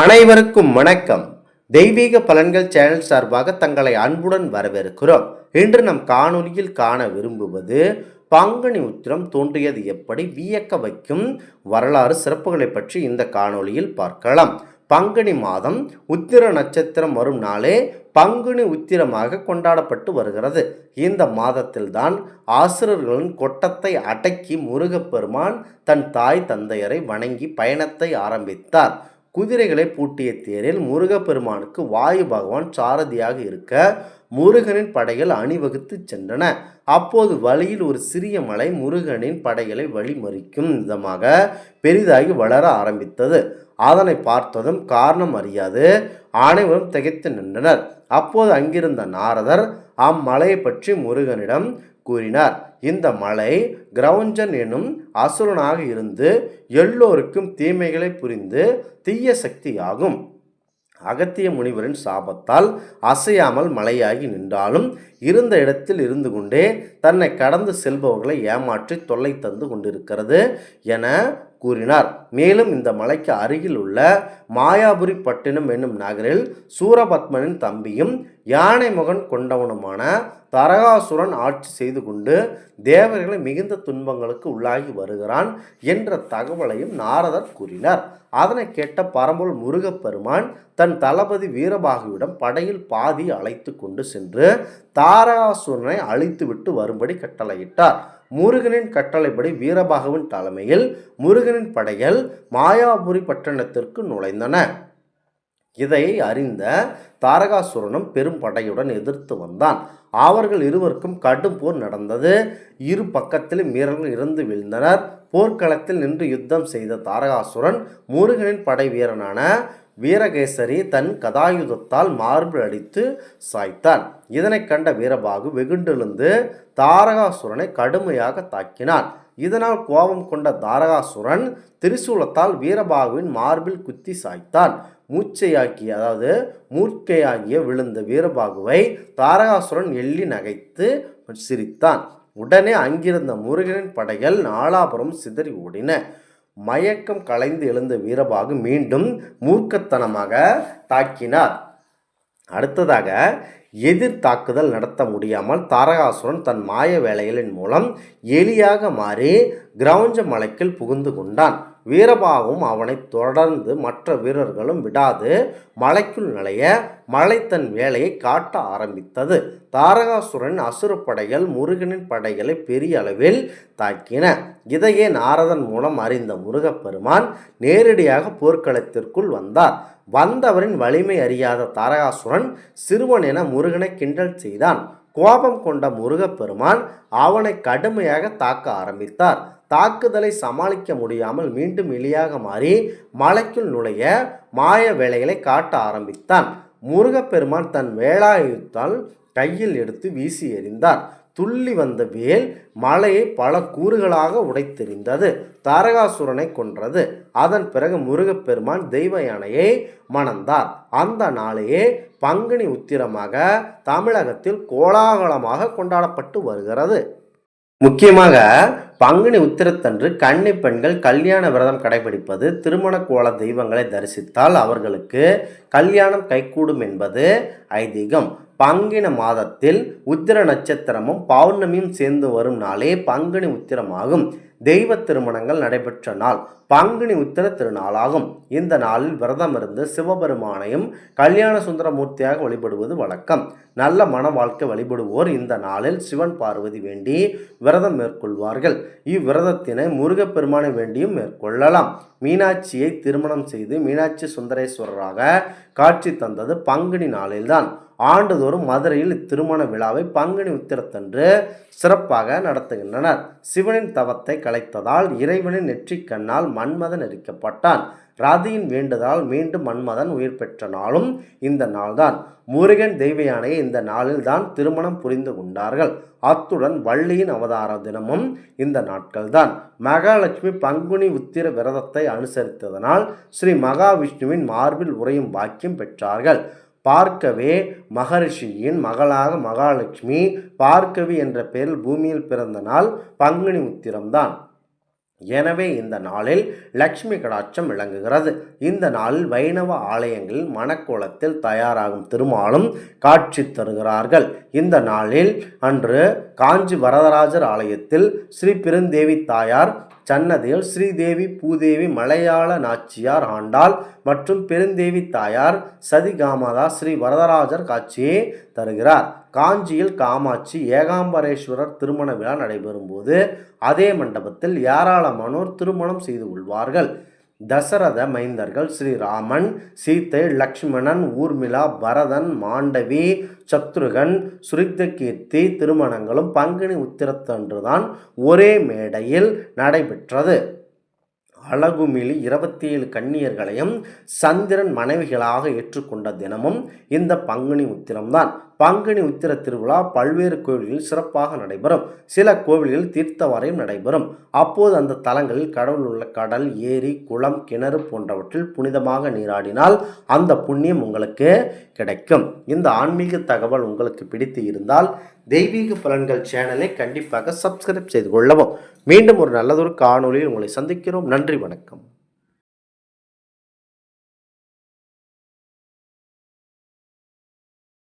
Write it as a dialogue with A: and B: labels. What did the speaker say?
A: அனைவருக்கும் வணக்கம். தெய்வீக பலன்கள் சேனல் சார்பாக தங்களை அன்புடன் வரவேற்கிறோம். இன்று நம் காணொலியில் காண விரும்புவது பங்குனி உத்திரம் தோன்றியது எப்படி வியக்க வைக்கும் வரலாறு சிறப்புகளை பற்றி இந்த காணொலியில் பார்க்கலாம். பங்குனி மாதம் உத்திர நட்சத்திரம் வரும் நாளே பங்குனி உத்திரமாக கொண்டாடப்பட்டு வருகிறது. இந்த மாதத்தில்தான் ஆசிரியர்களின் கொட்டத்தை அடக்கி முருகப்பெருமான் தன் தாய் தந்தையரை வணங்கி பயணத்தை ஆரம்பித்தார். குதிரைகளை பூட்டிய தேரில் முருகப்பெருமானுக்கு வாயு பகவான் சாரதியாக இருக்க முருகனின் படைகள் அணிவகுத்து சென்றன. அப்போது வழியில் ஒரு சிறிய மலை முருகனின் படைகளை வழிமறிக்கும் விதமாக பெரிதாகி வளர ஆரம்பித்தது. அதனை பார்த்ததும் காரணம் அறியாது. அனைவரும் திகைத்து நின்றனர். அப்போது அங்கிருந்த நாரதர் அம்மலையை பற்றி முருகனிடம் கூறினார். இந்த மலை கிரௌஞ்சன் எனும் அசுரனாக இருந்து எல்லோருக்கும் தீமைகளை புரிந்து தீய சக்தியாகும். அகத்திய முனிவரின் சாபத்தால் அசையாமல் மலையாகி நின்றாலும் இருந்த இடத்தில் இருந்து கொண்டே தன்னை கடந்து செல்பவர்களை ஏமாற்றி தொல்லை தந்து கொண்டிருக்கிறது என கூறினார். மேலும் இந்த மலைக்கு அருகில் உள்ள மாயாபுரி பட்டினம் என்னும் நகரில் சூரபத்மனின் தம்பியும் யானை முகன் கொண்டவனுமான தரகாசுரன் ஆட்சி செய்து கொண்டு தேவர்களை மிகுந்த துன்பங்களுக்கு உள்ளாகி வருகிறான் என்ற தகவலையும் நாரதர் கூறினார். அதனை கேட்ட பரம்பூர் முருகப்பெருமான் தன் தளபதி வீரபாகுவிடம் படையில் பாதி அழைத்து கொண்டு சென்று தாரகாசுரனை அழித்துவிட்டு வரும்படி கட்டளையிட்டார். முருகனின் கட்டளைப்படி வீரபாகுவின் தலைமையில் முருகனின் படைகள் மாயாபுரி பட்டணத்திற்கு நுழைந்தன. இதை அறிந்த தாரகாசுரனும் பெரும் படையுடன் எதிர்த்து வந்தான். அவர்கள் இருவருக்கும் கடும் போர் நடந்தது. இரு பக்கத்திலும் வீரர்கள் இறந்து வீழ்ந்தனர். போர்க்களத்தில் நின்று யுத்தம் செய்த தாரகாசுரன் முருகனின் படை வீரனான வீரகேசரி தன் கதாயுதத்தால் மார்பில் அடித்து சாய்த்தான். இதனை கண்ட வீரபாகு வெகுண்டெழுந்து தாரகாசுரனை கடுமையாக தாக்கினான். இதனால் கோபம் கொண்ட தாரகாசுரன் திரிசூலத்தால் வீரபாகுவின் மார்பில் குத்தி சாய்த்தான். மூச்சையாக்கிய அதாவது மூர்க்கையாகிய விழுந்த வீரபாகுவை தாரகாசுரன் எள்ளி நகைத்து சிரித்தான். உடனே அங்கிருந்த முருகனின் படைகள் நாலாபுரம் சிதறி ஓடின. மயக்கம் கலைந்து எழுந்த வீரபாகு மீண்டும் மூர்க்கத்தனமாக தாக்கினார். அடுத்ததாக எதிர் தாக்குதல் நடத்த முடியாமல் தாரகாசுரன் தன் மாய வேலைகளின் மூலம் எலியாக மாறி கிரௌஞ்ச மலைக்குள் புகுந்து கொண்டான். வீரபாகும் அவனை தொடர்ந்து மற்ற வீரர்களும் விடாது. மலைக்குள் நுழைய மலை தன் வேலையை காட்ட ஆரம்பித்தது. தாரகாசுரன் அசுர படைகள் முருகனின் படைகளை பெரிய அளவில் தாக்கின. இதையே நாரதன் மூலம் அறிந்த முருகப்பெருமான் நேரடியாக போர்க்களத்திற்குள் வந்தார். வந்தவரின் வலிமை அறியாத தாரகாசுரன் சிறுவன் என முருகனை கிண்டல் செய்தான். கோபம் கொண்ட முருகப்பெருமான் அவனை கடுமையாக தாக்க ஆரம்பித்தார். தாக்குதலை சமாளிக்க முடியாமல் மீண்டும் எலியாக மாறி மலைக்குள் நுழைய மாய வேலைகளை காட்ட ஆரம்பித்தான். முருகப்பெருமான் தன் வேலாயுத்தால் கையில் எடுத்து வீசி எறிந்தார். துள்ளி வந்த வேல் மலையை பல கூறுகளாக உடைத்தெறிந்தது. தாரகாசுரனை கொன்றது. அதன் பிறகு முருகப்பெருமான் தெய்வ யானையை மணந்தார். அந்த நாளையே பங்குனி உத்திரமாக தமிழகத்தில் கோலாகலமாக கொண்டாடப்பட்டு வருகிறது. முக்கியமாக பங்குனி உத்திரத்தன்று கன்னி பெண்கள் கல்யாண விரதம் கடைபிடிப்பது திருமண கோல தெய்வங்களை தரிசித்தால் அவர்களுக்கு கல்யாணம் கைகூடும் என்பது ஐதீகம். பங்கின மாதத்தில் உத்திர நட்சத்திரமும் பௌர்ணமியும் சேர்ந்து வரும் நாளே பங்குனி உத்திரமாகும். தெய்வ திருமணங்கள் நடைபெற்ற நாள் பங்குனி உத்திர திருநாளாகும். இந்த நாளில் விரதம் இருந்து சிவபெருமானையும் கல்யாண சுந்தரமூர்த்தியாக வழிபடுவது வழக்கம். நல்ல மன வாழ்க்கை வழிபடுவோர் இந்த நாளில் சிவன் பார்வதி வேண்டி விரதம் மேற்கொள்வார்கள். இவ்விரதத்தினை முருகப்பெருமானை வேண்டியும் மேற்கொள்ளலாம். மீனாட்சியை திருமணம் செய்து மீனாட்சி சுந்தரேஸ்வரராக காட்சி தந்தது பங்குனி நாளில்தான். ஆண்டுதோறும் மதுரையில் இத்திருமண விழாவை பங்குனி உத்திரத்தன்று சிறப்பாக நடத்துகின்றனர். சிவனின் தவத்தை கலைத்ததால் இறைவனின் நெற்றிக் கண்ணால் மன்மதன் எரிக்கப்பட்டான். ராதியின் வேண்டுதலால் மீண்டும் மன்மதன் உயிர் பெற்ற நாளும் இந்த நாள்தான். முருகன் தெய்வ யானையை இந்த நாளில் தான் திருமணம் புரிந்து கொண்டார்கள். அத்துடன் வள்ளியின் அவதார தினமும் இந்த நாட்கள்தான். மகாலட்சுமி பங்குனி உத்திர விரதத்தை அனுசரித்ததனால் ஸ்ரீ மகாவிஷ்ணுவின் மார்பில் உறையும் பாக்கியம் பெற்றார்கள். பார்க்கவே மகரிஷியின் மகளாக மகாலட்சுமி பார்க்கவி என்ற பெயரில் பூமியில் பிறந்த நாள் பங்குனி உத்திரம்தான். எனவே இந்த நாளில் லக்ஷ்மி கடாட்சம் விளங்குகிறது. இந்த நாளில் வைணவ ஆலயங்களில் மணக்கோலத்தில் தயாராகும் திருமாலும் காட்சி தருகிறார்கள். இந்த நாளில் அன்று காஞ்சி வரதராஜர் ஆலயத்தில் ஸ்ரீ பெருந்தேவி தாயார் சன்னதியில் ஸ்ரீதேவி பூதேவி மலையாள நாச்சியார் ஆண்டாள் மற்றும் பெருந்தேவி தாயார் சதிகாமதா ஸ்ரீ வரதராஜர் காட்சியை தருகிறார். காஞ்சியில் காமாட்சி ஏகாம்பரேஸ்வரர் திருமண விழா நடைபெறும்போது அதே மண்டபத்தில் ஏராளமானோர் திருமணம் செய்து கொள்வார்கள். தசரத மைந்தர்கள் ஸ்ரீராமன் சீத்தை லக்ஷ்மணன் ஊர்மிளா பரதன் மாண்டவி சத்ருகன் சுரித்தகீர்த்தி திருமணங்களும் பங்குனி உத்திரத்தன்றுதான் ஒரே மேடையில் நடைபெற்றது. அழகுமிழி இருபத்தி ஏழு கன்னியர்களையும் சந்திரன் மனைவிகளாக ஏற்றுக்கொண்ட தினமும் இந்த பங்குனி உத்திரம்தான். பங்குனி உத்திர திருவிழா பல்வேறு கோவில்களில் சிறப்பாக நடைபெறும். சில கோவில்களில் தீர்த்தவாரையும் நடைபெறும். அப்போது அந்த தலங்களில் கடவுள் உள்ள கடல் ஏரி குளம் கிணறு போன்றவற்றில் புனிதமாக நீராடினால் அந்த புண்ணியம் உங்களுக்கு கிடைக்கும். இந்த ஆன்மீக தகவல் உங்களுக்கு பிடித்து இருந்தால் தெய்வீக பலன்கள் சேனலை கண்டிப்பாக சப்ஸ்கிரைப் செய்து கொள்ளவும். மீண்டும் ஒரு நல்லதொரு காணொளியில் உங்களை சந்திக்கிறோம். நன்றி வணக்கம்.